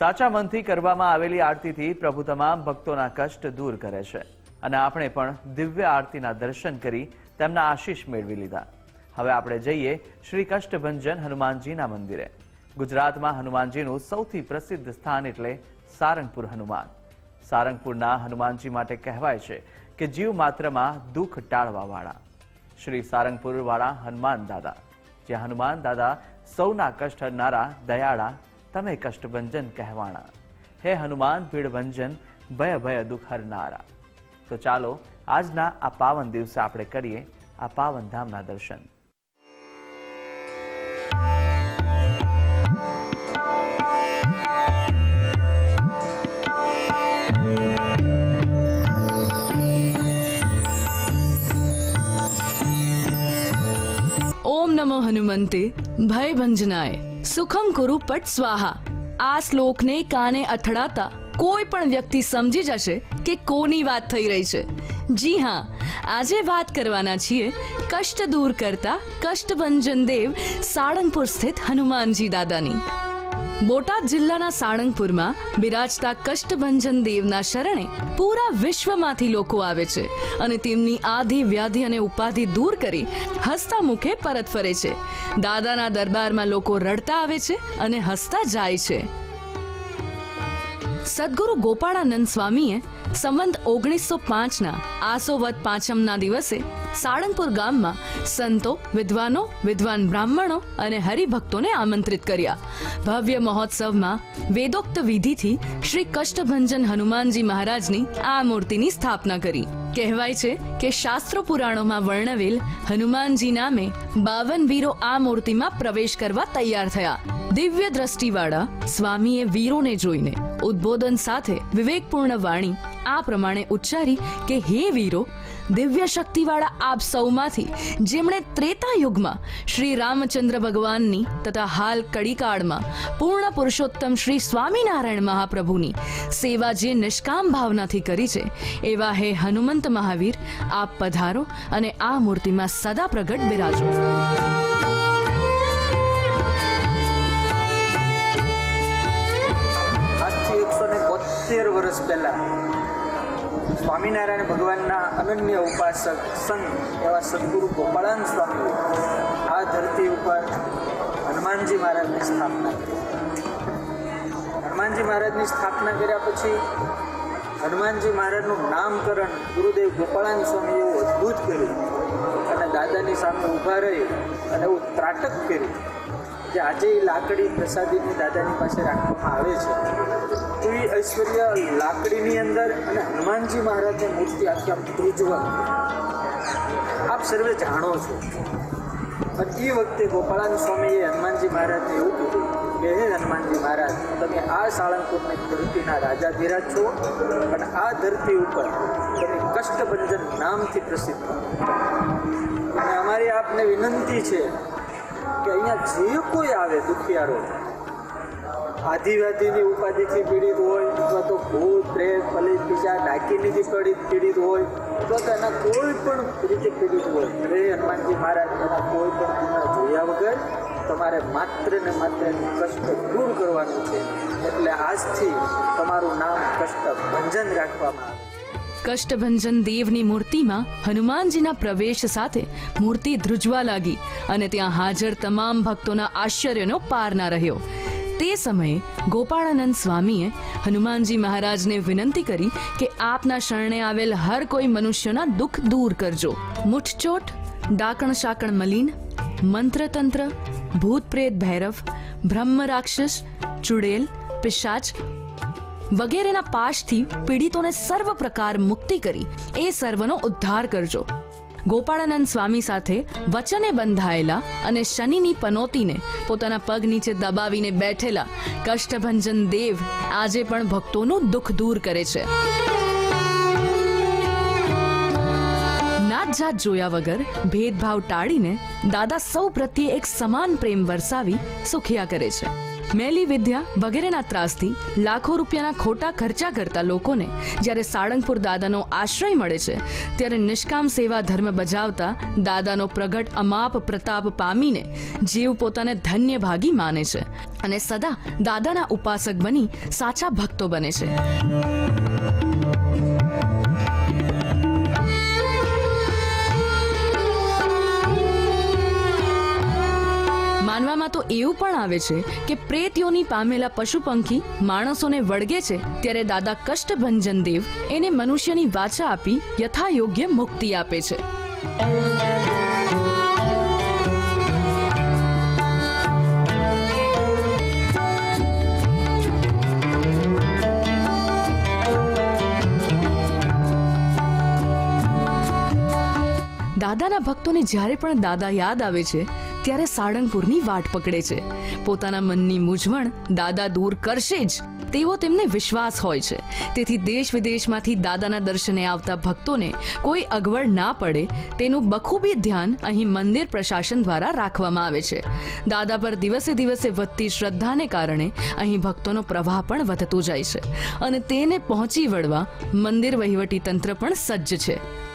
સાચા મનથી કરવામાં આવેલી આરતીથી પ્રભુ તમામ ભક્તોના કષ્ટ દૂર કરે છે. અને આપણે પણ દિવ્ય આરતીના દર્શન કરી તેમના આશીષ મેળવી લીધા. હવે આપણે જઈએ શ્રી કષ્ટભંજન હનુમાનજીના મંદિરે. ગુજરાતમાં હનુમાનજીનું સૌથી પ્રસિદ્ધ સ્થાન એટલે સારંગપુર હનુમાન. સારંગપુરના હનુમાનજી માટે કહેવાય છે કે જીવ માત્રમાં દુઃખ ટાળવાવાળા શ્રી સારંગપુર વાળા હનુમાન દાદા. જ્યાં હનુમાન દાદા સૌના કષ્ટ હરનારા દયાળા તમે કષ્ટભંજન કહેવાણા હે હનુમાન ભીડભંજન ભય ભય દુઃખ હરનારા તો ચાલો આજના આ પાવન દિવસે આપણે કરીએ આ પાવન ધામના દર્શન ઓમ નમો હનુમંતે ભય ભંજનાય સુખમ કુરુ પટ સ્વાહા. આ શ્લોકને કાને અથડાતા કોઈ પણ વ્યક્તિ સમજી જશે કે કોની વાત થઈ રહી છે. જી હા, આજે વાત કરવાના છીએ કષ્ટ દૂર કરતા કષ્ટભંજન દેવ સાળંગપુર સ્થિત હનુમાનજી દાદાની. બોટાદ જિલ્લાના સાળંગપુરમાં બિરાજતા કષ્ટભંજન દેવના શરણે પૂરા વિશ્વમાંથી લોકો આવે છે અને તેમની આધિ, વ્યાધિ અને ઉપાધિ દૂર કરી હસતા મુખે પરત ફરે છે. દાદાના દરબારમાં લોકો રડતા આવે છે અને હસતા જાય છે. સદગુરુ ગોપાળાનંદ સ્વામીએ સંવંત ઓગણીસો પાંચના આસોવત પાંચમના દિવસે સાળંગપુર ગામમાં સંતો, વિદ્વાનો, વિદ્વાન બ્રાહ્મણો અને હરિભક્તોને આમંત્રિત કર્યા. ભવ્ય મહોત્સવમાં વેદોક્ત વિધિથી શ્રી કષ્ટભંજન હનુમાનજી મહારાજની આ મૂર્તિની સ્થાપના કરી. કહેવાય છે કે શાસ્ત્રો પુરાણોમાં વર્ણવેલ હનુમાનજી નામે બાવન વીરો આ મૂર્તિમાં પ્રવેશ કરવા તૈયાર થયા. દિવ્ય દ્રષ્ટિવાળા સ્વામીએ વીરોને જોઈને ઉદ્બોધન સાથે વિવેકપૂર્ણ વાણી આ પ્રમાણે ઉચ્ચારી કે હે વીરો દિવ્ય શક્તિવાળા આપ સૌમાંથી જેમણે ત્રેતા યુગમાં શ્રી રામચંદ્ર ભગવાનની તથા હાલ કડીકાળમાં પૂર્ણ પુરુષોત્તમ શ્રી સ્વામિનારાયણ મહાપ્રભુની સેવા જે નિષ્કામ ભાવનાથી કરી છે, એવા હે હનુમંત મહાવીર, આપ પધારો અને આ મૂર્તિમાં સદા પ્રગટ બિરાજો. વર્ષ પહેલા સ્વામિનારાયણ ભગવાનના અનન્ય ઉપાસક સંત એવા સદગુરુ ગોપાળાન સ્વામી આ ધરતી ઉપર હનુમાનજી મહારાજની સ્થાપના કરી. હનુમાનજી મહારાજની સ્થાપના કર્યા પછી હનુમાનજી મહારાજનું નામકરણ ગુરુદેવ ગોપાળાન સ્વામી એવું અદ્ભુત કર્યું અને દાદાની સામે ઊભા રહી અને એવું ત્રાટક કર્યું. જે આજે એ લાકડી પ્રસાદીની દાદાની પાસે રાખવામાં આવે છે, તો એ ઐશ્વર્ય લાકડીની અંદર અને હનુમાનજી મહારાજની મૂર્તિ આખી આમ ધ્રુજવા આપ સર્વે જાણો છો. અને એ વખતે ગોપાળાન સ્વામીએ હનુમાનજી મહારાજને એવું કીધું કે, હે હનુમાનજી મહારાજ, તમે આ સાળંગપુરની ધરતીના રાજાધીરાજ છો અને આ ધરતી ઉપર તમે કષ્ટભંજન નામથી પ્રસિદ્ધ. અને અમારી આપને વિનંતી છે કે અહીંયા જે કોઈ આવે દુખિયારો આદિવાદીની ઉપાધિથી પીડિત હોય, અથવા તો ભૂત પ્રેત, પલિત બીજા ડાકીનીથી પીડિત પીડિત હોય, અથવા તો એના કોઈ પણ રીતે પીડિત હોય રે હનુમાનજી મહારાજ, એના કોઈ પણ ગુના જોયા વગર તમારે માત્ર ને માત્ર કષ્ટ દૂર કરવાનું છે. એટલે આજથી તમારું નામ કષ્ટ ભંજન રાખવામાં આવે. કષ્ટભંજન દેવની મૂર્તિમાં હનુમાનજીના પ્રવેશ સાથે મૂર્તિ ધ્રુજવા લાગી અને ત્યાં હાજર તમામ ભક્તોના આશ્ચર્યનો પાર ના રહ્યો. તે સમયે ગોપાળાનંદ સ્વામીએ હનુમાનજી મહારાજને વિનંતી કરી કે આપના શરણે આવેલ હર કોઈ મનુષ્યના દુઃખ દૂર કરજો. મુઠચોટ ડાકણ શાકણ મલિન, મંત્રતંત્ર ભૂત પ્રેત ભૈરવ બ્રહ્મ રાક્ષસ ચુડેલ, પિશાચ વગેરેના પાશથી પીડિતોને સર્વ પ્રકાર મુક્તિ કરી. એ સર્વનો ઉદ્ધાર કરજો. ગોપાળાનંદ સ્વામી સાથે વચને બંધાયેલા અને શનિની પનોતીને પોતાના પગ નીચે દબાવીને બેઠેલા કષ્ટભંજન દેવ આજે પણ ભક્તોનું દુઃખ દૂર કરે છે. જાત જોયા વગર ભેદભાવ ટાળીને દાદા સૌ પ્રત્યે એક સમાન પ્રેમ વરસાવી સુખિયા કરે છે. મેલી વિદ્યા વગેરેના ત્રાસથી લાખો રૂપિયાના ખોટા ખર્ચા કરતા લોકોને જ્યારે સાળંગપુર દાદાનો આશ્રય મળે છે, ત્યારે નિષ્કામ સેવા ધર્મ બજાવતા દાદાનો પ્રગટ અમાપ પ્રતાપ પામીને જીવ પોતાને ધન્ય ભાગી માને છે અને સદા દાદાના ઉપાસક બની સાચા ભક્તો બને છે. તો એવું પણ આવે છે કે પ્રેતયોની પામેલા પશુ પંખી માણસોને વળગે છે ત્યારે દાદા કષ્ટભંજન દેવ એને મનુષ્યની વાચા આપી યથાયોગ્ય મુક્તિ આપે છે. દાદાના ભક્તોને જ્યારે પણ દાદા યાદ આવે છે ત્યારે સાળંગપુરની વાટ પકડે છે. પોતાના મનની મૂંઝવણ દાદા દૂર કરશે જ, તેવો તેમને વિશ્વાસ હોય છે. તેથી દેશ વિદેશમાંથી દાદાના દર્શને આવતા ભક્તોને કોઈ અગવડ ના પડે, તેનું બખૂબી ધ્યાન અહીં મંદિર પ્રશાસન દ્વારા રાખવામાં આવે છે. દાદા પર દિવસે દિવસે વધતી શ્રદ્ધાને કારણે અહીં ભક્તોનો પ્રવાહ પણ વધતો જાય છે. અને તેને પહોંચી વળવા મંદિર વહીવટી તંત્ર પણ સજ્જ છે.